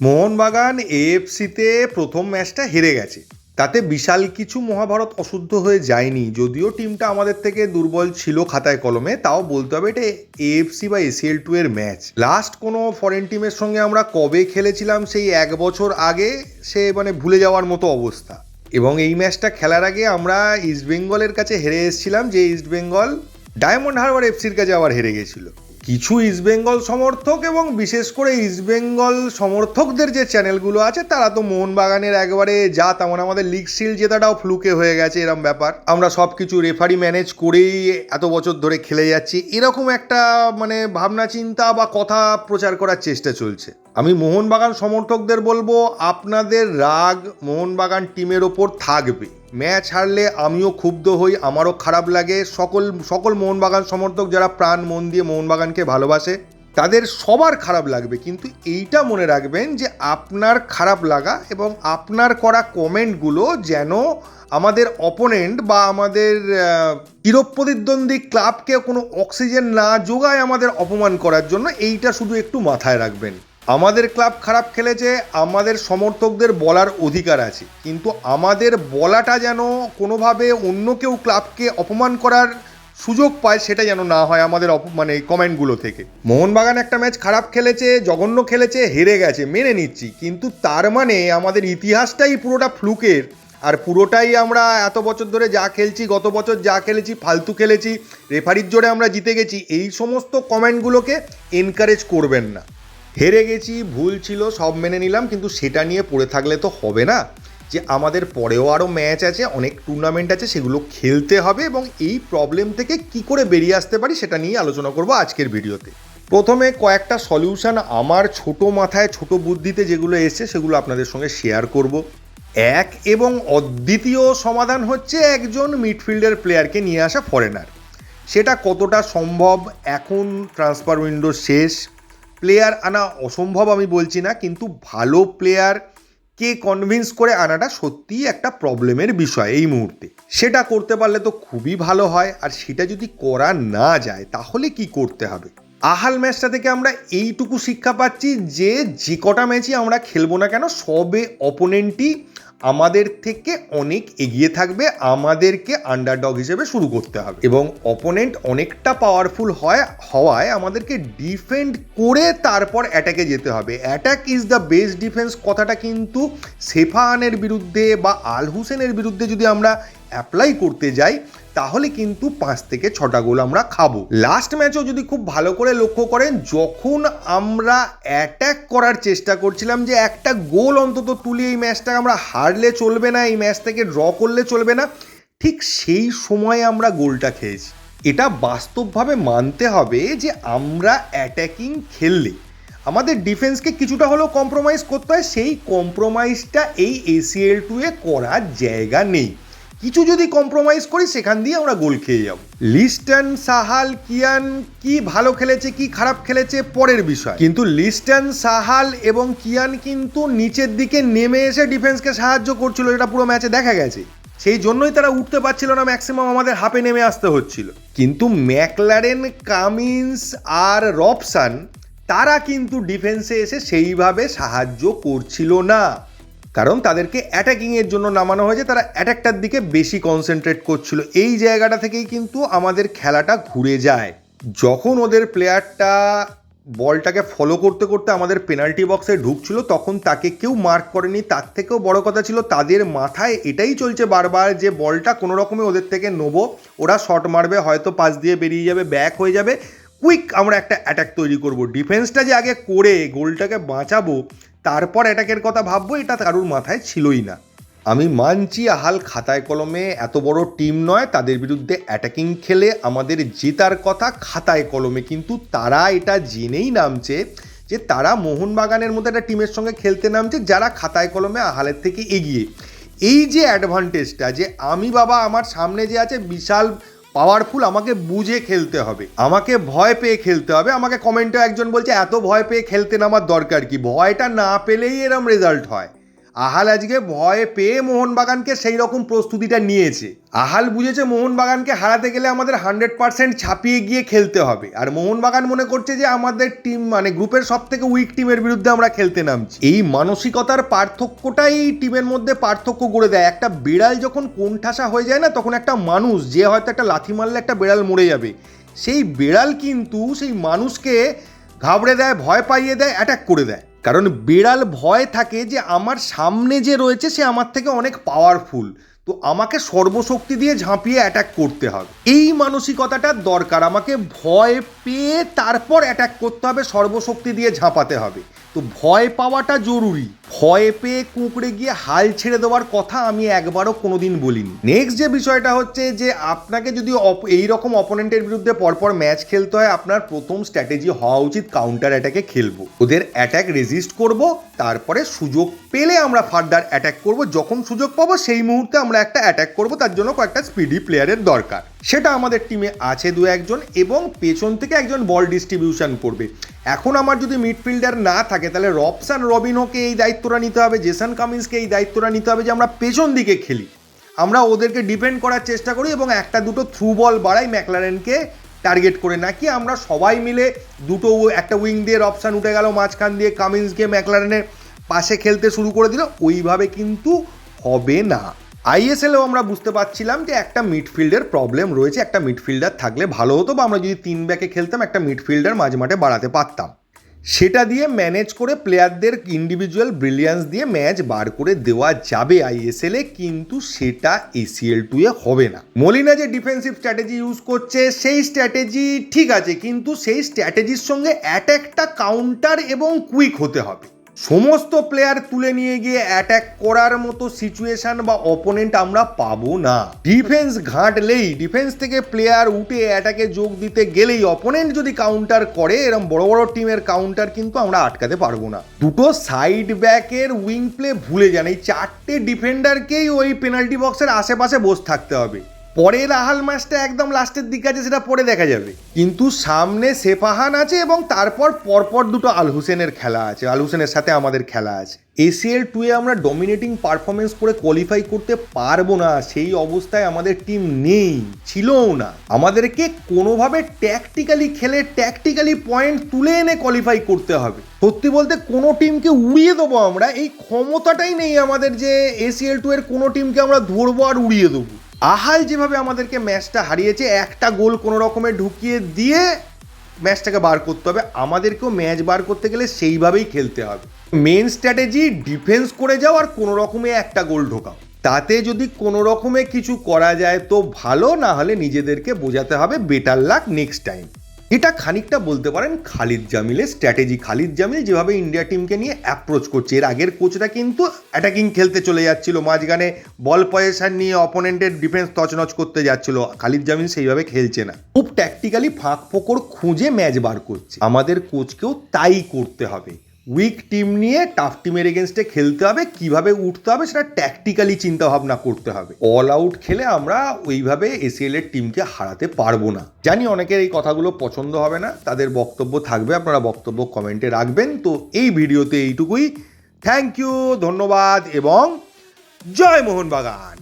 মোহনবাগান এএফসিতে প্রথম ম্যাচটা হেরে গেছে। তাতে বিশাল কিছু মহাভারত অশুদ্ধ হয়ে যায়নি। যদিও টিমটা আমাদের থেকে দুর্বল ছিল খাতায় কলমে, তাও বলতে হবে এটা এএফসি বা এসিএল টু এর ম্যাচ। লাস্ট কোনো ফরেন টিমের সঙ্গে আমরা কবে খেলেছিলাম সেই এক বছর আগে, সে মানে ভুলে যাওয়ার মতো অবস্থা। এবং এই ম্যাচটা খেলার আগে আমরা ইস্টবেঙ্গলের কাছে হেরে এসেছিলাম, যে ইস্টবেঙ্গল ডায়মন্ড হারবার এফসির কাছে আবার হেরে গেছিল। কিছু ইস্টবেঙ্গল সমর্থক এবং বিশেষ করে ইস্টবেঙ্গল সমর্থকদের যে চ্যানেলগুলো আছে, তারা তো মোহনবাগানের একবারে যা তেমন আমাদের লিগ সিল জেতাটাও ফ্লুকে হয়ে গেছে এরম ব্যাপার। আমরা সব কিছু রেফারি ম্যানেজ করেই এত বছর ধরে খেলে যাচ্ছি। এরকম একটা মানে ভাবনা, চিন্তা বা কথা প্রচার করার চেষ্টা চলছে। আমি মোহনবাগান সমর্থকদের বলব, আপনাদের রাগ মোহনবাগান টিমের ওপর থাকবে। ম্যাচ হারলে আমিও ক্ষুব্ধ হই, আমারও খারাপ লাগে। সকল সকল মোহনবাগান সমর্থক যারা প্রাণ মন দিয়ে মোহনবাগানকে ভালোবাসে, তাদের সবার খারাপ লাগবে। কিন্তু এইটা মনে রাখবেন যে আপনার খারাপ লাগা এবং আপনার করা কমেন্টগুলো যেন আমাদের অপোনেন্ট বা আমাদের চিরপ্রতিদ্বন্দ্বী ক্লাবকে কোনো অক্সিজেন না যোগায় আমাদের অপমান করার জন্য এইটা শুধু একটু মাথায় রাখবেন। আমাদের ক্লাব খারাপ খেলেছে আমাদের সমর্থকদের বলার অধিকার আছে, কিন্তু আমাদের বলাটা যেন কোনোভাবে অন্য কেউ ক্লাবকে অপমান করার সুযোগ পায় সেটা যেন না হয় আমাদের মানে কমেন্টগুলো থেকে। মোহনবাগান একটা ম্যাচ খারাপ খেলেছে, জঘন্য খেলেছে, হেরে গেছে, মেনে নিচ্ছি, কিন্তু তার মানে আমাদের ইতিহাসটাই পুরোটা ফ্লুকের, আর পুরোটাই আমরা এত বছর ধরে যা খেলছি, গত বছর যা খেলেছি, ফালতু খেলেছি, রেফারির জোরে আমরা জিতে গেছি, এই সমস্ত কমেন্টগুলোকে এনকারেজ করবেন না। হেরে গেছি, ভুল ছিল, সব মেনে নিলাম, কিন্তু সেটা নিয়ে পড়ে থাকলে তো হবে না। যে আমাদের পরেও আরও ম্যাচ আছে, অনেক টুর্নামেন্ট আছে, সেগুলো খেলতে হবে এবং এই প্রবলেম থেকে কি করে বেরিয়ে আসতে পারি সেটা নিয়ে আলোচনা করব আজকের ভিডিওতে। প্রথমে কয়েকটা সলিউশন আমার ছোট মাথায়, ছোট বুদ্ধিতে যেগুলো এসছে, সেগুলো আপনাদের সঙ্গে শেয়ার করব। এক এবং অদ্বিতীয় সমাধান হচ্ছে একজন মিডফিল্ডের প্লেয়ারকে নিয়ে আসা ফরেনার সেটা কতটা সম্ভব? এখন ট্রান্সফার উইন্ডো শেষ। প্লেয়ার আনা অসম্ভব আমি বলছি না, কিন্তু ভালো প্লেয়ার কে কনভিন্স করে আনাটা সত্যিই একটা প্রবলেমের বিষয় এই মুহূর্তে। সেটা করতে পারলে তো খুবই ভালো হয়, আর সেটা যদি করা না যায়, তাহলে কি করতে হবে? আহাল ম্যাচটা থেকে আমরা এইটুকু শিক্ষা পাচ্ছি যে যে কটা ম্যাচই আমরা খেলব না কেন, সবে অপোনেন্টই আমাদের থেকে অনেক এগিয়ে থাকবে, আমাদেরকে আন্ডারডগ হিসেবে শুরু করতে হবে। এবং অপোনেন্ট অনেকটা পাওয়ারফুল হয়, হওয়ায় আমাদেরকে ডিফেন্ড করে তারপর অ্যাটাকে যেতে হবে। Attack is the best defence কথাটা কিন্তু সেফাহানের বিরুদ্ধে বা আল হুসেনের বিরুদ্ধে যদি আমরা অ্যাপ্লাই করতে যাই, তাহলে কিন্তু পাঁচ থেকে ছটা গোল আমরা খাব। লাস্ট ম্যাচও যদি খুব ভালো করে লক্ষ্য করেন, যখন আমরা অ্যাট্যাক করার চেষ্টা করছিলাম যে একটা গোল অন্তত তুলি এই ম্যাচটা আমরা হারলে চলবে না, এই ম্যাচ থেকে ড্র করলে চলবে না, ঠিক সেই সময় আমরা গোলটা খেয়েছি। এটা বাস্তবভাবে মানতে হবে যে আমরা অ্যাটাকিং খেললে, আমাদের ডিফেন্সকে কিছুটা হলেও কম্প্রোমাইজ করতে হয়, সেই কম্প্রোমাইজটা এই এসিএল টু এ করার জায়গা নেই। কিছু যদি কম্প্রোমাইজ করি, সেখান দিয়ে আমরা গোল খেয়ে যাব। লিস্টন, সাহাল, কিয়ান কি ভালো খেলেছে, কি খারাপ খেলেছে, পরের বিষয়। কিন্তু লিস্টন, সাহাল এবং কিয়ান কিন্তু নিচের দিকে নেমে এসে ডিফেন্সকে সাহায্য করছিল এটা পুরো ম্যাচে দেখা গেছে। সেই জন্যই তারা উঠতে পারছিল না ম্যাক্সিমাম আমাদের হাফে নেমে আসতে হচ্ছিল। কিন্তু ম্যাকলারেন, কামিন্স আর রবসান তারা কিন্তু ডিফেন্সে এসে সেইভাবে সাহায্য করছিল না। কারণ তাদেরকে অ্যাটাকিংয়ের জন্য নামানো হয়েছে। তারা অ্যাটাকটার দিকে বেশি কনসেন্ট্রেট করছিল। এই জায়গাটা থেকেই কিন্তু আমাদের খেলাটা ঘুরে যায়। যখন ওদের প্লেয়ারটা বলটাকে ফলো করতে করতে আমাদের পেনাল্টি বক্সে ঢুকছিল, তখন তাকে কেউ মার্ক করেনি। তার থেকেও বড় কথা ছিল, তাদের মাথায় এটাই চলছে বারবার যে বলটা কোনো রকমে ওদের থেকে নেব। ওরা শট মারবে, হয়তো পাশ দিয়ে বেরিয়ে যাবে ব্যাক হয়ে যাবে। কুইক আমরা একটা অ্যাটাক তৈরি করব। ডিফেন্সটা যে আগে করে গোলটাকে বাঁচাবো, তারপর অ্যাটাকের কথা ভাববো, এটা কারুর মাথায় ছিলই না। আমি মানছি আহাল খাতায় কলমে এত বড় টিম নয়, তাদের বিরুদ্ধে অ্যাটাকিং খেলে আমাদের জেতার কথা খাতায় কলমে, কিন্তু তারা এটা জেনেই নামছে যে তারা মোহনবাগানের মতো একটা টিমের সঙ্গে খেলতে নামছে, যারা খাতায় কলমে আহালের থেকে এগিয়ে। এই যে অ্যাডভান্টেজটা যে আমি বাবা আমার সামনে যে আছে বিশাল পাওয়ারফুল আমাকে বুঝে খেলতে হবে। আমাকে ভয় পেয়ে খেলতে হবে। আমাকে কমেন্টে একজন বলছে, এত ভয় পেয়ে খেলতে নামার দরকার কি? ভয়টা না পেলেই এরম রেজাল্ট হয়। আহাল আজকে ভয় পেয়ে মোহনবাগানকে সেই রকম প্রস্তুতিটা নিয়েছে। আহাল বুঝেছে মোহনবাগানকে হারাতে গেলে আমাদের হান্ড্রেড পার্সেন্ট ছাপিয়ে গিয়ে খেলতে হবে। আর মোহনবাগান মনে করছে যে আমাদের টিম মানে গ্রুপের সব থেকে উইক টিমের বিরুদ্ধে আমরা খেলতে নামছি। এই মানসিকতার পার্থক্যটাই টিমের মধ্যে পার্থক্য করে দেয়। একটা বিড়াল যখন কোণঠাসা হয়ে যায় না, তখন একটা মানুষ, যে হয়তো একটা লাথি মারলে একটা বিড়াল মরে যাবে। সেই বিড়াল কিন্তু সেই মানুষকে ঘাবড়ে দেয়, ভয় পাইয়ে দেয় অ্যাটাক করে দেয়। কারণ বিড়াল ভয় থাকে যে আমার সামনে যে রয়েছে সে আমার থেকে অনেক পাওয়ারফুল তো আমাকে সর্বশক্তি দিয়ে ঝাঁপিয়ে অ্যাটাক করতে হবে। এই মানসিকতাটার দরকার। আমাকে ভয় পেয়ে তারপর অ্যাটাক করতে হবে, সর্বশক্তি দিয়ে ঝাঁপাতে হবে। তো ভয় পাওয়াটা জরুরি। ভয় পেয়ে কুঁকড়ে গিয়ে হাল ছেড়ে দেওয়ার কথা আমি একবারও কোনোদিন বলিনি। নেক্সট যে বিষয়টা হচ্ছে যে, আপনাকে যদি এই রকম অপোনেন্টের বিরুদ্ধে পরপর ম্যাচ খেলতে হয়, আপনার প্রথম স্ট্র্যাটেজি হওয়া উচিত কাউন্টার অ্যাটাকে খেলব। ওদের অ্যাটাক রেজিস্ট করব, তারপরে সুযোগ পেলে আমরা ফার্দার অ্যাটাক করব। যখন সুযোগ পাবো, সেই মুহূর্তে আমরা একটা অ্যাটাক করব, তার জন্য কয়েকটা স্পিডি প্লেয়ারের দরকার। সেটা আমাদের টিমে আছে দু একজন এবং পেছন থেকে একজন বল ডিস্ট্রিবিউশন করবে। এখন আমার যদি মিডফিল্ডার না থাকে, তাহলে রবসান রবিনোকে এই দায়িত্বটা নিতে হবে জেসন কামিন্সকে এই দায়িত্বটা নিতে হবে যে আমরা পেছন দিকে খেলি। আমরা ওদেরকে ডিপেন্ড করার চেষ্টা করি এবং একটা দুটো থ্রু বল বাড়াই ম্যাকলারেনকে টার্গেট করে, নাকি আমরা সবাই মিলে দুটো একটা উইং দিয়ে রবসান উঠে গেল, মাঝখান দিয়ে কামিন্সকে ম্যাকলারেনের পাশে খেলতে শুরু করে দিল। ওইভাবে কিন্তু হবে না। আইএসএলেও আমরা বুঝতে পারছিলাম যে একটা মিডফিল্ডের প্রবলেম রয়েছে, একটা মিডফিল্ডার থাকলে ভালো হতো বা আমরা যদি তিন ব্যাকে খেলতাম, একটা মিডফিল্ডার মাঝে মাঠে বাড়াতে পারতাম। সেটা দিয়ে ম্যানেজ করে প্লেয়ারদের ইন্ডিভিজুয়াল ব্রিলিয়ান্স দিয়ে ম্যাচ বার করে দেওয়া যাবে আইএসএলে, কিন্তু সেটা এসিএল টু এ হবে না। মলিনা যে ডিফেন্সিভ স্ট্র্যাটেজি ইউজ করছে, সেই স্ট্র্যাটেজি ঠিক আছে, কিন্তু সেই স্ট্র্যাটেজির সঙ্গে অ্যাট্যাকটা কাউন্টার এবং কুইক হতে হবে। সমস্ত প্লেয়ার তুলে নিয়ে গিয়ে অ্যাটাক করার মতো সিচুয়েশন বা অপোনেন্ট আমরা পাবো না। ডিফেন্স ঘাঁটলেই ডিফেন্স থেকে প্লেয়ার উঠে অ্যাটাকে যোগ দিতে গেলেই অপোনেন্ট যদি কাউন্টার করে এরকম বড় বড় টিমের কাউন্টার কিন্তু আমরা আটকাতে পারব না। দুটো সাইড ব্যাকের উইং প্লে ভুলে যান। এই চারটে ডিফেন্ডারকেই ওই পেনাল্টি বক্সের আশেপাশে বসে থাকতে হবে। পরের আহাল ম্যাচটা একদম লাস্টের দিকে আছে, সেটা পরে দেখা যাবে। কিন্তু সামনে সেফাহান আছে এবং তারপর পরপর দুটো আল হুসেনের খেলা আছে, আল হোসেনের সাথে আমাদের খেলা আছে। এসিএল টুয়ে আমরা ডমিনেটিং পারফরমেন্স করে কোয়ালিফাই করতে পারব না, সেই অবস্থায় আমাদের টিম নেই, ছিলও না। আমাদেরকে কোনোভাবে ট্যাকটিক্যালি খেলে ট্যাকটিক্যালি পয়েন্ট তুলে এনে কোয়ালিফাই করতে হবে। সত্যি বলতে কোনো টিমকে উড়িয়ে দেবো আমরা, এই ক্ষমতাটাই নেই আমাদের যে এসিএল টু এর কোনো টিমকে আমরা ধরবো আর উড়িয়ে দেবো। আহাল যেভাবে আমাদেরকে ম্যাচটা হারিয়েছে, একটা গোল কোনো রকমে ঢুকিয়ে দিয়ে ম্যাচটাকে বার করতে হবে। আমাদেরকেও ম্যাচ বার করতে গেলে সেইভাবেই খেলতে হবে। মেন স্ট্র্যাটেজি ডিফেন্স করে যাও আর কোনো রকমে একটা গোল ঢোকাও। তাতে যদি কোনো রকমে কিছু করা যায় তো ভালো, না হলে নিজেদেরকে বোঝাতে হবে। বেটার লাক নেক্সট টাইম এটা খানিকটা বলতে পারেন খালিদ জামিলের স্ট্র্যাটেজি খালিদ জামিল যেভাবে ইন্ডিয়া টিমকে নিয়ে অ্যাপ্রোচ করছে। এর আগের কোচরা কিন্তু অ্যাটাকিং খেলতে চলে যাচ্ছিল, মাঝখানে বল পজিশন নিয়ে অপোনেন্টের ডিফেন্স তছনছ করতে যাচ্ছিল। খালিদ জামিল সেইভাবে খেলছে না। খুব ট্যাকটিক্যালি ফাঁক ফোকর খুঁজে ম্যাচ বার করছে। আমাদের কোচকেও তাই করতে হবে। উইক টিম নিয়ে টাফ টিমের এগেনস্টে খেলতে হবে, কীভাবে উঠতে হবে সেটা ট্যাকটিক্যালি চিন্তা ভাবনা করতে হবে। অল আউট খেলে আমরা ওইভাবে এসিএল এর টিমকে হারাতে পারব না। জানি অনেকের এই কথাগুলো পছন্দ হবে না, তাদের বক্তব্য থাকবে, আপনারা বক্তব্য কমেন্টে রাখবেন। তো এই ভিডিওতে এইটুকুই। থ্যাংক ইউ ধন্যবাদ এবং জয় মোহনবাগান।